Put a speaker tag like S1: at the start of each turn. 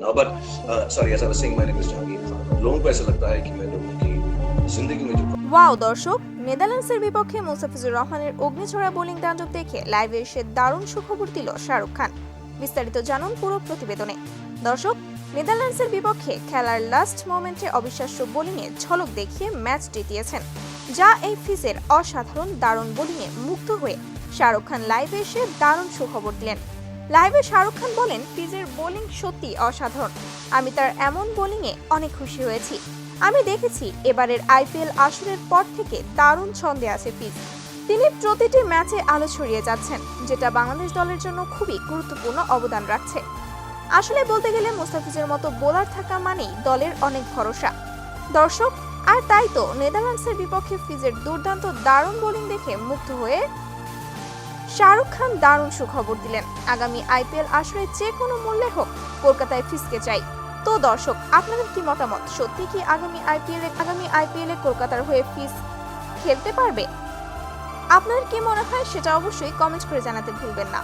S1: now. But uh, sorry, as I was saying, my name is Jahangir Khan. लोगों को ऐसा लगता है कि मैं लोगों की जिंदगी में जो
S2: ওয়াও দর্শক নেদারল্যান্ডসের বিপক্ষে মুস্তাফিজুর রহমানের অগ্নিছড়া বোলিং তাণ্ডব দেখে লাইভে এসে দারুণ সুখবর দিল শাহরুখ খান বিস্তারিত জানুন পুরো প্রতিবেদনে দর্শক নেদারল্যান্ডসের বিপক্ষে খেলার লাস্ট মোমেন্টে অবিশ্বাস্য বোলিংয়ে ঝলক দেখিয়ে ম্যাচ জিতিয়েছেন যা এই ফিজের অসাধারণ দারুণ বোলিংয়ে মুগ্ধ হয়ে শাহরুখ খান লাইভে এসে দারুণ সুখবর দিলেন লাইভে শাহরুখ খান বলেন ফিজের বোলিং সত্যি অসাধারণ। আমি তার এমন বোলিংয়ে অনেক খুশি হয়েছি। আমি দেখেছি এবারের আইপিএল আসরের পর থেকে দারুণ ছন্দে আছে ফিজ তিনি প্রতিটি ম্যাচে আলো ছড়িয়ে যাচ্ছেন, যেটা বাংলাদেশ দলের জন্য খুবই গুরুত্বপূর্ণ অবদান রাখছে। আসলে বলতে গেলে মুস্তাফিজের মতো বোলার থাকা মানেই দলের অনেক ভরসা। দর্শক, আর তাই তো নেদারল্যান্ডসের বিপক্ষে ফিজের দুর্দান্ত দারুণ বোলিং দেখে মুগ্ধ হয়ে শাহরুখ খান দারুণ সুখবর দিলেন। আগামী আইপিএল আসরে যে কোনো মূল্যে হোক, কলকাতায় ফিসকে চাই। তো দর্শক, আপনাদের কি মতামত? সত্যি কি আগামী আইপিএল আগামী আইপিএল কলকাতার হয়ে ফিস খেলতে পারবে? আপনার কি মনে হয়? সেটা অবশ্যই কমেন্ট করে জানাতে ভুলবেন না।